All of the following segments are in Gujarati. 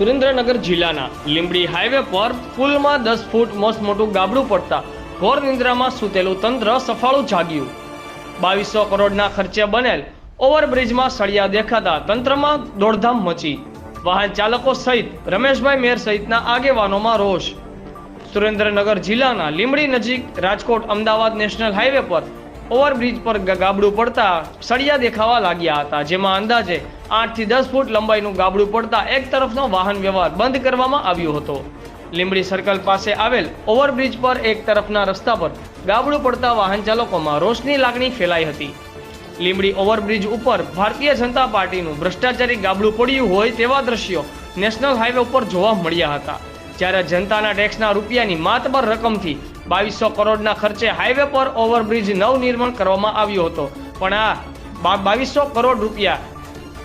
સુરેન્દ્રનગર જિલ્લાના લીંબડી હાઈવે પર પુલમાં દસ ફૂટ મસ્ત મોટું ગાબડું પડતા ઘોર નિંદ્રામાં સૂતેલું તંત્ર સફાળું જાગ્યું. બાવીસો કરોડના ખર્ચે બનેલ ઓવરબ્રિજમાં સળિયા દેખાતા તંત્રમાં દોડધામ મચી. વાહન ચાલકો સહિત રમેશભાઈ મેર સહિતના આગેવાનોમાં રોષ. સુરેન્દ્રનગર જિલ્લાના લીંબડી નજીક રાજકોટ અમદાવાદ નેશનલ હાઈવે પર ઓવરબ્રિજ પર ગાબડું પડતા સળિયા દેખાવા લાગ્યા હતા, જેમાં અંદાજે આઠથી દસ ફૂટ લંબાઈનું ગાબડું પડતા એક તરફનો વાહન વ્યવહાર બંધ કરવામાં આવ્યો હતો. લીંબડી સર્કલ પાસે આવેલ ઓવરબ્રિજ પર એક તરફના રસ્તા પર ગાબડું પડતા વાહન ચાલકોમાં રોષની લાગણી ફેલાઈ હતી. લીંબડી ઓવરબ્રિજ ઉપર ભારતીય જનતા પાર્ટીનું ભ્રષ્ટાચારી ગાબડું પડ્યું હોય તેવા દ્રશ્યો નેશનલ હાઈવે ઉપર જોવા મળ્યા હતા. જ્યારે જનતાના ટેક્સના રૂપિયાની માતબર રકમથી બાવીસો કરોડના ખર્ચે હાઈવે પર ઓવરબ્રિજ નવનિર્માણ કરવામાં આવ્યો હતો. પણ આ બાવીસો કરોડ રૂપિયા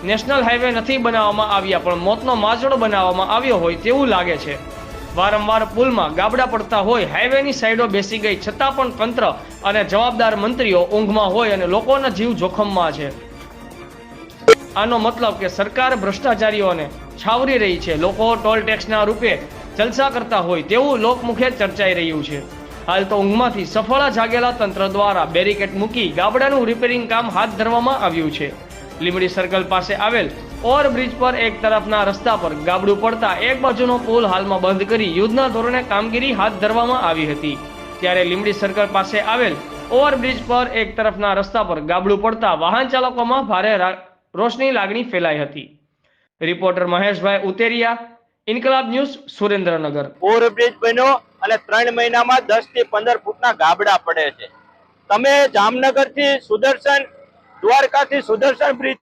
નેશનલ હાઈવે નથી બનાવવામાં આવ્યા, પણ મોતનો માજડો બનાવવામાં આવ્યો હોય તેવું લાગે છે. વારંવાર પુલમાં ગાબડા પડતા હોય હાઈવેની સાઈડો બેસી ગઈ, છતાં પણ તંત્ર અને જવાબદાર મંત્રીઓ ઊંઘમાં હોય અને લોકોના જીવ જોખમમાં છે. આનો મતલબ કે સરકાર ભ્રષ્ટાચારીઓને છાવરી રહી છે. લોકો ટોલ ટેક્સના રૂપે જલસા કરતા હોય તેવું લોકમુખે ચર્ચાઈ રહ્યું છે. હાલ તો ઊંઘમાંથી સફળા જાગેલા તંત્ર દ્વારા બેરિકેડ મૂકી ગાબડાનું રિપેરિંગ કામ હાથ ધરવામાં આવ્યું છે. લીમડી સર્કલ પાસે આવેલ ઓવરબ્રિજ પર એક તરફના રસ્તા પર ગાબડું પડતા એક બાજુનો પુલ હાલમાં બંધ કરી યુદ્ધના ધોરણે કામગીરી હાથ ધરવામાં આવી હતી. ત્યારે લીમડી સર્કલ પાસે આવેલ ઓવરબ્રિજ પર એક તરફના રસ્તા પર ગાબડું પડતા વાહન ચાલકોમાં ભારે રોષની લાગણી ફેલાઈ હતી. Reporter Maheshbhai Uteriya Inquilab news Surendranagar. Overbridge બન્યો અને ત્રણ મહિનામાં દસથી પંદર ફૂટના ગાબડા પડે છે. તમે જામનગરથી સુદર્શન દ્વારકા થી સુદર્શન બ્રિજ